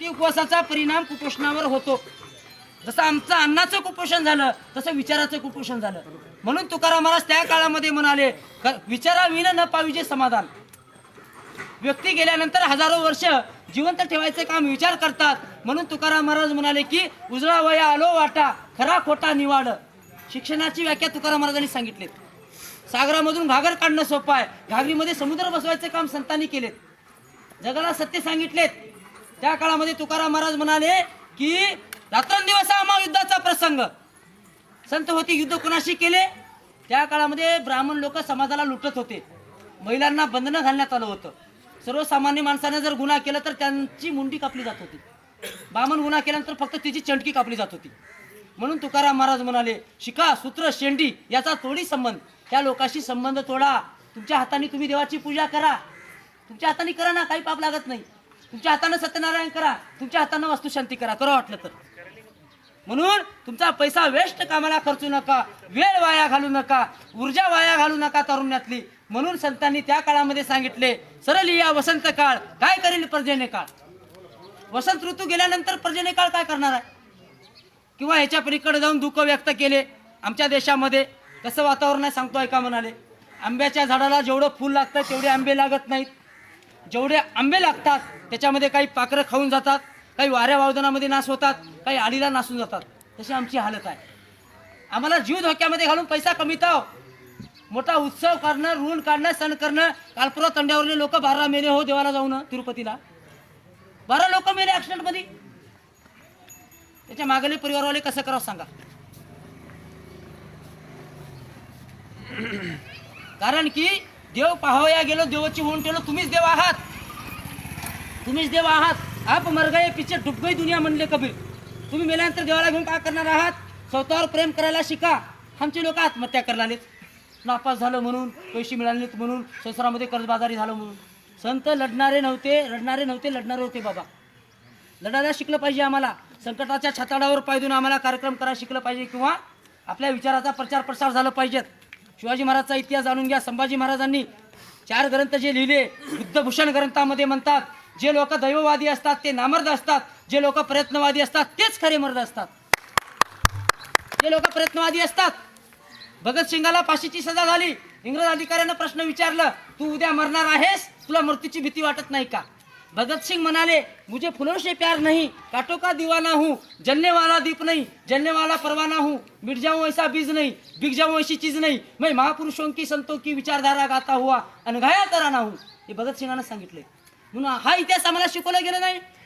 ती उपवासाचा परिणाम कुपोषणावर होतो. जसं आमचं अन्नाचं कुपोषण झालं तसं विचाराचं कुपोषण झालं. म्हणून तुकाराम महाराज त्या काळामध्ये म्हणाले क- न पाहिजे समाधान. व्यक्ती गेल्यानंतर हजारो वर्ष जिवंत ठेवायचे काम विचार करतात. म्हणून तुकाराम महाराज म्हणाले की उजळा वया आलो वाटा खरा खोटा निवाड. शिक्षणाची व्याख्या तुकाराम महाराजांनी सांगितली सागरामधून घागर काढणं सोपं आहे. घागरीमध्ये समुद्र बसवायचे काम संतांनी केलेत. जगाला सत्य सांगितलेत. त्या काळामध्ये तुकाराम महाराज म्हणाले की रात्रंदिवस आम्हा महायुद्धाचा प्रसंग. संत होते युद्ध कुणाशी केले? त्या काळामध्ये ब्राह्मण लोक समाजाला लुटत होते. महिलांना बंधनं घालण्यात आलं होतं. सर्वसामान्य माणसाने जर गुन्हा केला तर त्यांची मुंडी कापली जात होती. ब्राह्मण गुन्हा केल्यानंतर फक्त तिची चंटकी कापली जात होती. म्हणून तुकाराम महाराज म्हणाले शिका सूत्र शेंडी याचा तोडी संबंध. त्या लोकांशी संबंध तोडा. तुमच्या हाताने तुम्ही देवाची पूजा करा. तुमच्या हाताने करा ना काही पाप लागत नाही. तुमच्या हाताने सत्यनारायण करा तुमच्या हाताने वास्तुशांती करा करा वाटलं तर. म्हणून तुमचा पैसा वेस्ट कामाला खर्चू नका वेळ वाया घालू नका ऊर्जा वाया घालू नका तरुण्यातली. म्हणून संतांनी त्या काळामध्ये सांगितले सरळ या वसंत काळ काय करेल पर्जन्य काळ वसंत ऋतू गेल्यानंतर पर्जन्य काळ काय करणार आहे? किंवा ह्याच्या पलीकडे जाऊन दुःख व्यक्त केले आमच्या देशामध्ये कसं वातावरण आहे सांगतो का म्हणाले? आंब्याच्या झाडाला जेवढं फूल लागतं तेवढे आंबे लागत नाहीत. जेवढे आंबे लागतात त्याच्यामध्ये काही पाखरं खाऊन जातात काही वाऱ्या वावदनामध्ये नाश होतात काही आडीला नासून जातात. तशी आमची हालत आहे. आम्हाला जीव धोक्यामध्ये घालून पैसा कमीताव मोठा उत्सव करणं ऋण काढणं सण करणं कालपुरा तंड्यावरले लोक बारा मेले हो देवाला जाऊन तिरुपतीला. बारा लोक मेले ॲक्सिडेंटमध्ये त्याच्या मागले परिवारवाले कसं करावं सांगा. कारण की देव पाहावया गेलो देवाची होऊन ठेवलो तुम्हीच देव आहात. तुम्हीच देव आहात. आप मर गए पिछे डुब दुनिया म्हणले कबीर. तुम्ही मेल्यानंतर देवाला घेऊन काय करणार आहात? स्वतःवर प्रेम करायला शिका. आमचे लोक आत्महत्या करायला नापास झालं म्हणून पैसे मिळाले नाहीत म्हणून संसारामध्ये कर्जबाजारी झालं म्हणून. संत लढणारे नव्हते लढणारे नव्हते लढणारे होते बाबा. लढायला शिकलं पाहिजे आम्हाला. संकटाच्या छताडावर पायदून आम्हाला कार्यक्रम करायला शिकलं पाहिजे किंवा आपल्या विचाराचा प्रचार प्रसार झाला पाहिजेत. शिवाजी महाराजचा इतिहास जाणून घ्या. संभाजी महाराजांनी चार ग्रंथ जे लिहिले बुद्धभूषण ग्रंथामध्ये म्हणतात जे लोक दैववादी असतात ते नामर्द असतात जे लोक प्रयत्नवादी असतात तेच खरे मर्द असतात. जे लोक प्रयत्नवादी असतात भगतसिंगाला फाशीची सजा झाली. इंग्रज अधिकाऱ्यानं प्रश्न विचारलं तू उद्या मरणार आहेस? तुला मृत्यूची भीती वाटत नाही का? भगत सिंह म्हणाले मुझे फुलों से प्यार नहीं काटो का दीवाना हूँ जलने वाला दीप नहीं जलने वाला परवाना हूँ मिट जाऊं ऐसा बीज नहीं बिक जाऊ ऐसी चीज नहीं मैं महापुरुषों की संतों की विचारधारा गाता हुआ अनघाया तराना हूँ। हे भगत सिंगानं सांगितले. म्हणून हा इतिहास आम्हाला शिकवला गेला नाही.